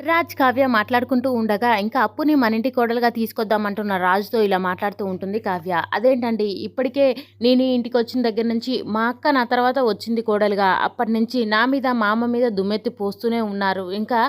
రాజ్ కావ్య మాట్లాడుకుంటూ ఉండగా ఇంకా అప్పుని మన ఇంటి కోడలుగా తీసుకొద్దామంటున్న రాజుతో ఇలా మాట్లాడుతూ ఉంటుంది కావ్య. అదేంటండి? ఇప్పటికే నేను ఇంటికి వచ్చిన దగ్గర నుంచి మా అక్క నా తర్వాత వచ్చింది కోడలుగా. అప్పటి నుంచి నా మీద మా అమ్మ మీద దుమ్మెత్తి పోస్తూనే ఉన్నారు. ఇంకా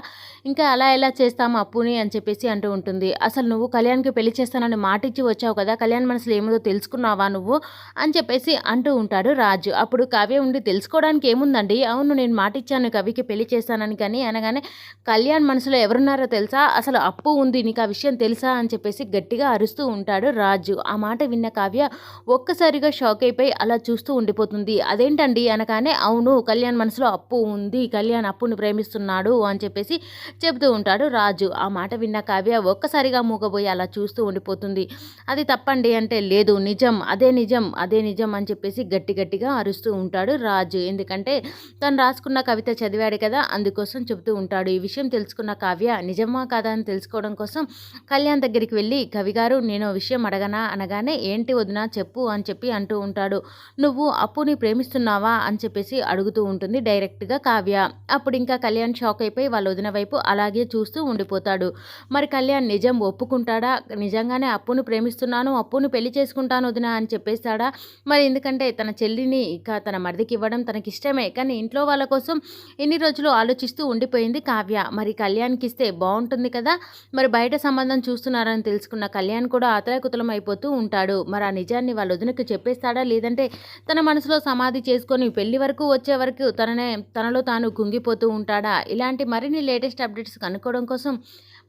ఇంకా అలా ఎలా చేస్తాము అప్పుని? అని చెప్పేసి అంటూ ఉంటుంది. అసలు నువ్వు కళ్యాణ్కి పెళ్ళి చేస్తానని మాటిచ్చి వచ్చావు కదా కళ్యాణ్ మనసులో ఏముందో తెలుసుకున్నావా నువ్వు? అని చెప్పేసి అంటూ ఉంటాడు రాజు. అప్పుడు కావ్య ఉండి తెలుసుకోవడానికి ఏముందండి? అవును నేను మాటిచ్చాను కవికి పెళ్ళి చేస్తానని కానీ అనగానే కళ్యాణ్ మనసు మనసులో ఎవరున్నారో తెలుసా? అసలు అప్పు ఉంది నీకు ఆ విషయం తెలుసా? అని చెప్పేసి గట్టిగా అరుస్తూ ఉంటాడు రాజు. ఆ మాట విన్న కావ్య ఒక్కసారిగా షాక్ అయిపోయి అలా చూస్తూ ఉండిపోతుంది. అదేంటండి అనగానే అవును కళ్యాణ్ మనసులో అప్పు ఉంది కళ్యాణ్ అప్పుని ప్రేమిస్తున్నాడు అని చెప్పేసి చెబుతూ ఉంటాడు రాజు. ఆ మాట విన్న కావ్య ఒక్కసారిగా మూగబోయి అలా చూస్తూ ఉండిపోతుంది. అది తప్పండి అంటే లేదు నిజం అదే నిజం అదే నిజం అని చెప్పేసి గట్టి గట్టిగా అరుస్తూ ఉంటాడు రాజు. ఎందుకంటే తను రాసుకున్న కవిత చదివాడు కదా అందుకోసం చెబుతూ ఉంటాడు. ఈ విషయం తెలుసుకున్న కావ్య నిజమా కాదా అని తెలుసుకోవడం కోసం కళ్యాణ్ దగ్గరికి వెళ్ళి కవిగారు నేను విషయం అడగనా? అనగానే ఏంటి వదినా చెప్పు అని చెప్పి అంటూ ఉంటాడు. నువ్వు అప్పుని ప్రేమిస్తున్నావా? అని చెప్పేసి అడుగుతూ ఉంటుంది డైరెక్ట్గా కావ్య. అప్పుడు ఇంకా కళ్యాణ్ షాక్ అయిపోయి వాళ్ళ వదిన వైపు అలాగే చూస్తూ ఉండిపోతాడు. మరి కళ్యాణ్ నిజం ఒప్పుకుంటాడా? నిజంగానే అప్పును ప్రేమిస్తున్నాను అప్పును పెళ్ళి చేసుకుంటాను వదిన అని చెప్పేస్తాడా? మరి ఎందుకంటే తన చెల్లిని ఇక తన మరిదికి ఇవ్వడం తనకిష్టమే. కానీ ఇంట్లో వాళ్ళ కోసం ఎన్ని రోజులు ఆలోచిస్తూ ఉండిపోయింది కావ్య. మరి కళ్యాణ్ కళ్యాణ్కి ఇస్తే బాగుంటుంది కదా? మరి బయట సంబంధం చూస్తున్నారని తెలుసుకున్న కళ్యాణ్ కూడా అతలకుతలం అయిపోతూ ఉంటాడు. మరి ఆ నిజాన్ని వాళ్ళ వదినకు చెప్పేస్తాడా? లేదంటే తన మనసులో సమాధి చేసుకొని పెళ్ళి వరకు వచ్చే వరకు తననే తనలో తాను కుంగిపోతూ ఉంటాడా? ఇలాంటి మరిన్ని లేటెస్ట్ అప్డేట్స్ కనుక్కోవడం కోసం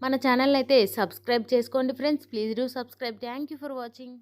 మన ఛానల్ అయితే సబ్స్క్రైబ్ చేసుకోండి friends. Please do subscribe. Thank you for watching.